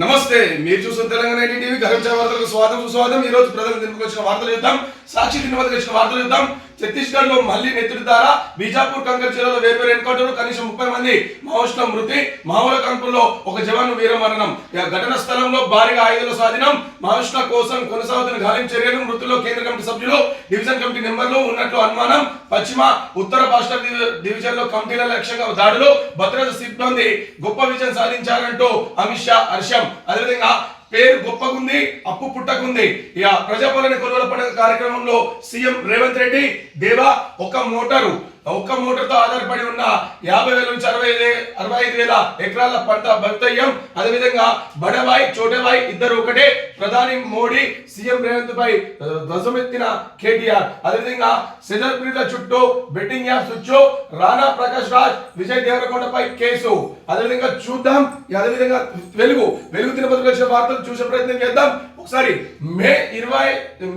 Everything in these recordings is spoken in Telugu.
నమస్తే మీరు చూస్తున్న తెలంగాణ ఐటీ టీవీ వార్తలకు స్వాగతం సుస్వాగతం. ఈ రోజు ప్రజలు దింపుకొచ్చిన వార్తలు చూద్దాం. సాక్షి దినవతకు వచ్చిన వార్తలు చూద్దాం. ఛత్తీస్గఢ్లో మళ్ళీ నెత్తుడి ద్వారా బీజాపూర్ కంకర్ జిల్లాలో వేర్వేరు ఎన్కౌంటర్ కనీసం ముప్పై మంది మావోయిస్టుల మృతి మావోల కంకుల్లో ఒక జవాను వీరమరణం. ఘటన స్థలంలో భారీగా ఆయుధాల స్వాధీనం. మావోయిస్టుల కోసం కొనసాగుతున్న గాలిం చర్యలు మృతుల్లో కేంద్ర కమిటీ సభ్యులు డివిజన్ కమిటీ మెంబర్లు ఉన్నట్లు అనుమానం. పశ్చిమ ఉత్తర రాష్ట్ర డివిజన్లో కమిటీల లక్ష్యంగా దాడులు. భద్రత సిబ్బంది గొప్ప విజయం సాధించారంటూ అమిత్ షా హర్షం. అదేవిధంగా పేరు గొప్పగుంది అప్పు పుట్టకుంది. ఇక ప్రజాపాలన కొనుగోలు పండుగ కార్యక్రమంలో సీఎం రేవంత్ రెడ్డి దేవా ఒక మోటారు. ఒక్క మూటతో ఆధారపడి ఉన్న యాభై వేల నుంచి అరవై ఐదు అరవై ఐదు వేల ఎకరాల పంట భక్తయ్యం అదేవిధంగా బడబాయ్ చోటబాయ్ ఇద్దరు ఒకటే. ప్రధాని మోడీ సీఎం రేవంత్ పై ధ్వజమెత్తిన కేటీఆర్. అదేవిధంగా సెలబ్రిటీల చుట్టూ బెట్టింగ్ యాప్ చుట్టూ రాణా ప్రకాష్ రాజ్ విజయ్ దేవరకొండపై కేసు. అదేవిధంగా చూద్దాం. అదేవిధంగా వెలుగు వెలుగు తిరుపతి వచ్చిన వార్తలు చూసే ప్రయత్నం చేద్దాం. సారీ మే ఇరవై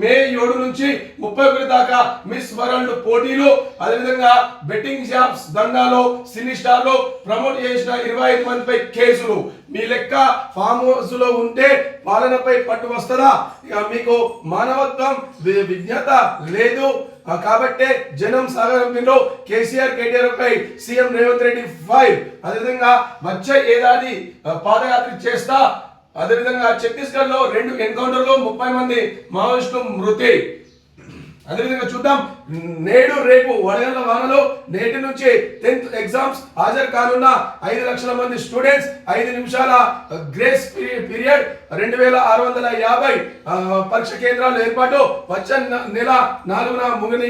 మే ఏడు నుంచి ముప్పై ఒకటి దాకా మిస్ వరల్డ్ పోటీలు అదేవిధంగా బెట్టింగ్ షాప్స్ దండాలో సినీ స్టార్లో ప్రమోట్ చేసిన ఇరవై ఐదు మందిపై కేసులు. మీ లెక్క ఫామ్ హౌస్లో ఉంటే పాలనపై పట్టు వస్తుందా? ఇక మీకు మానవత్వం విజ్ఞత లేదు. కాబట్టే జనం సాగరంలో కేసీఆర్ కేటీఆర్ పై సీఎం రేవంత్ రెడ్డి ఫైవ్ అదేవిధంగా వచ్చే ఏడాది పాదయాత్ర చేస్తా అదేవిధంగా ఛత్తీస్గఢ్లో రెండు ఎన్కౌంటర్లో ముప్పై మంది మావోయిస్టులు మృతి. అదేవిధంగా చూద్దాం నేడు రేపు వడగండ్ల వానలో నేటి నుంచి టెన్త్ ఎగ్జామ్స్ హాజరు కానున్న ఐదు లక్షల మంది స్టూడెంట్స్ ఐదు నిమిషాల గ్రేస్ పీరియడ్ రెండు వేల ఆరు వందల యాభై పరీక్ష కేంద్రాలు ఏర్పాటు. వచ్చే నెల నాలుగున ముగిన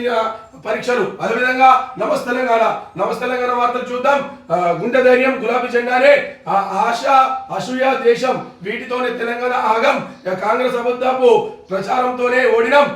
పరీక్షలు. అదేవిధంగా నమస్ తెలంగాణ. నమస్ తెలంగాణ వార్తలు చూద్దాం. గుండె ధైర్యం గులాబీ జెండానే. ఆ ఆశ అసూయ దేశం వీటితోనే తెలంగాణ ఆగం. కాంగ్రెస్ అబద్ధపు ప్రచారంతోనే ఓడినాం.